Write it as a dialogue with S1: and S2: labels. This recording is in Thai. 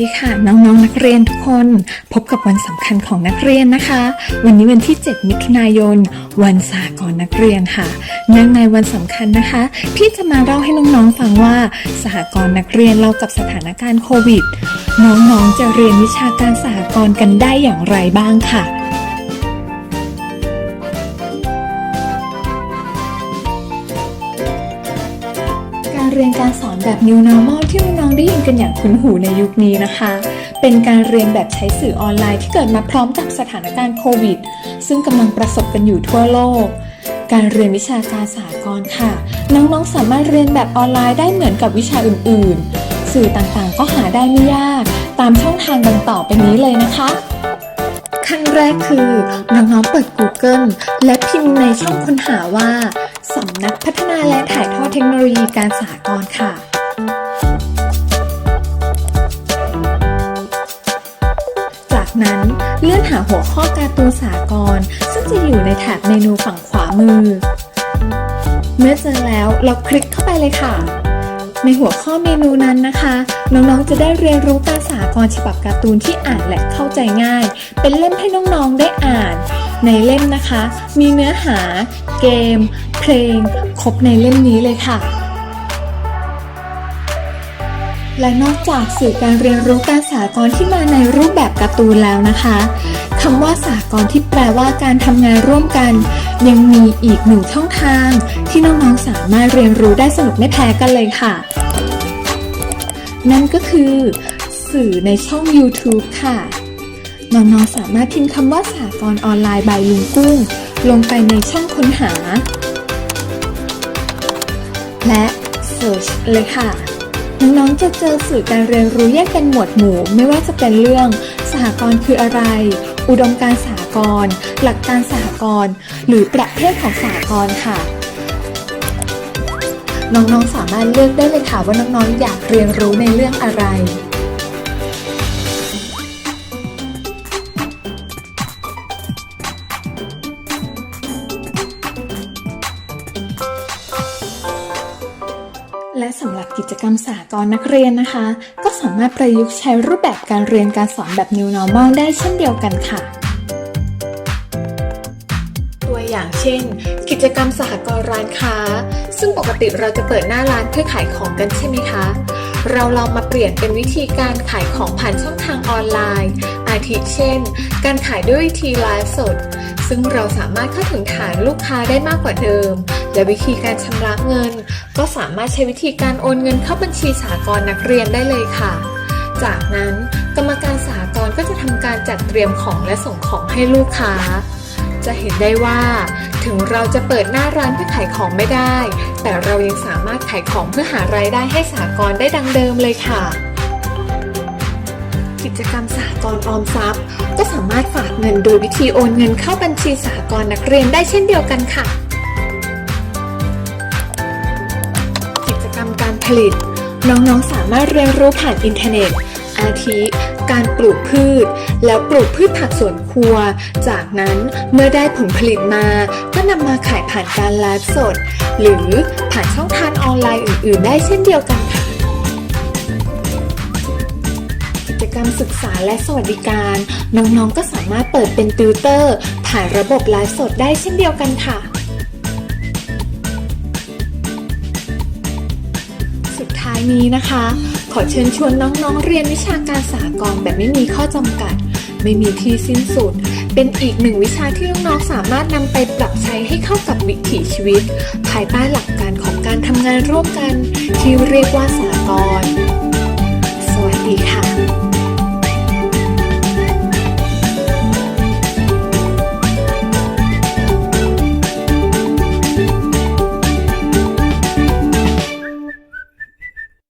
S1: ดีค่ะน้องๆนนักเรียนทุกคน พบกับวันสำคัญของนักเรียนนะคะ วันนี้วันที่ 7 มิถุนายน วันสากลนักเรียนค่ะ เนื่องในวันสำคัญนะคะ พี่จะมาเล่าให้น้องๆฟังว่าสหกรณ์นักเรียนเรากับสถานการณ์โควิด น้องๆจะเรียนวิชาการสหกรณ์กันได้อย่างไรบ้างค่ะ เรียนการสอนแบบ New Normal ที่น้องๆได้ยินกันอย่างคุ้นหูในยุคนี้นะคะ เป็นการเรียนแบบใช้สื่อออนไลน์ที่เกิดมาพร้อมกับสถานการณ์โควิด ซึ่งกำลังประสบกันอยู่ทั่วโลก การเรียนวิชาการสหกรณ์ค่ะ น้องๆสามารถเรียนแบบออนไลน์ได้เหมือนกับวิชาอื่นๆ สื่อต่างๆ ก็หาได้ไม่ยาก ตามช่องทางดังต่อไปนี้เลยนะคะ ขั้นแรกคือน้องๆเปิด Google และพิมพ์ในช่องค้นหาว่าสำนักพัฒนาและถ่ายทอดเทคโนโลยีการสหกรณ์ค่ะจากนั้นเลื่อนหาหัวข้อการ์ตูนสากลซึ่งจะอยู่ในแถบเมนูฝั่งขวามือ เมื่อเจอแล้วเราคลิกเข้าไปเลยค่ะ ในหัวข้อเมนูนั้นนะคะ น้องๆ จะได้เรียนรู้การสากลฉบับการ์ตูนที่อ่านและเข้าใจง่าย เป็นเล่มให้น้องๆ ได้อ่าน ในเล่มนะคะ มีเนื้อหา เกม เพลง ครบในเล่มนี้เลยค่ะ และนอกจากสื่อการเรียนรู้การสากลที่มาในรูปแบบการ์ตูนแล้วนะคะคำว่าสากลที่แปลว่าการทำงานร่วมกัน ยังมีอีกหนึ่งช่องทาง ที่น้องๆสามารถเรียนรู้ได้สนุกไม่แพ้กันเลยค่ะ นั่นก็คือ สื่อในช่อง YouTube ค่ะ น้องๆสามารถพิมพ์คำว่าสากลออนไลน์บายลุงกุ้ง ลงไปในช่องค้นหา และ Search เลยค่ะ น้องๆจะเจอสื่อการเรียนรู้แยกเป็นหมวดหมู่ ไม่ว่าจะเป็นเรื่องสหกรณ์คืออะไร อุดมการสหกรณ์หลักการสหกรณ์หรือประเภทของสหกรณ์ค่ะ น้องๆสามารถเลือกได้เลยค่ะว่าน้องๆอยากเรียนรู้ในเรื่องอะไรและสำหรับกิจกรรมสหกรนักเรียนนะคะ ก็สามารถประยุกต์ใช้รูปแบบการเรียนการสอนแบบ New Normal ได้เช่นเดียวกันค่ะ อย่างเช่น กิจกรรมสหกรณ์ร้านค้า ซึ่งปกติเราจะเปิดหน้าร้านเพื่อขายของกันใช่ไหมคะ เราลองมาเปลี่ยนเป็นวิธีการขายของผ่านช่องทางออนไลน์ อาทิเช่น การขายด้วยวิธีไลฟ์สด ซึ่งเราสามารถเข้าถึงฐานลูกค้าได้มากกว่าเดิม และวิธีการชำระเงิน ก็สามารถใช้วิธีการโอนเงินเข้าบัญชีสหกรนักเรียนได้เลยค่ะจากนั้นกรรมการสหกรก็จะทำการจัดเตรียมของและส่งของให้ลูกค้า จะเห็นได้ว่าถึงเราจะเปิดหน้าร้านเพื่อขายของไม่ได้ แต่เรายังสามารถขายของเพื่อหารายได้ให้สหกรณ์ได้ดังเดิมเลยค่ะ กิจกรรมสหกรณ์ออมทรัพย์ ก็สามารถฝากเงินโดยวิธีโอนเงินเข้าบัญชีสหกรณ์นักเรียนได้เช่นเดียวกันค่ะ กิจกรรมการผลิต น้องๆสามารถเรียนรู้ผ่านอินเทอร์เน็ตอาทิ การปลูกพืช แล้วปลูกพืชผักสวนครัว จากนั้นเมื่อได้ผลผลิตมา ก็นำมาขายผ่านการไลฟ์สด หรือผ่านช่องทางออนไลน์อื่น ๆ ได้เช่นเดียวกันค่ะกิจกรรมศึกษาและสวัสดิการ น้องๆก็สามารถเปิดเป็นติวเตอร์ ผ่านระบบไลฟ์สดได้เช่นเดียวกันค่ะสุดท้ายนี้นะคะ ขอเชิญชวนน้องๆเรียนวิชาการสากรณ์แบบไม่มีข้อจำกัด ไม่มีที่สิ้นสุด เป็นอีกหนึ่งวิชาที่น้องๆสามารถนำไปปรับใช้ให้เข้ากับวิถีชีวิต ภายใต้หลักการของการทำงานร่วมกัน ที่เรียกว่าสากรณสวัสดีค่ะ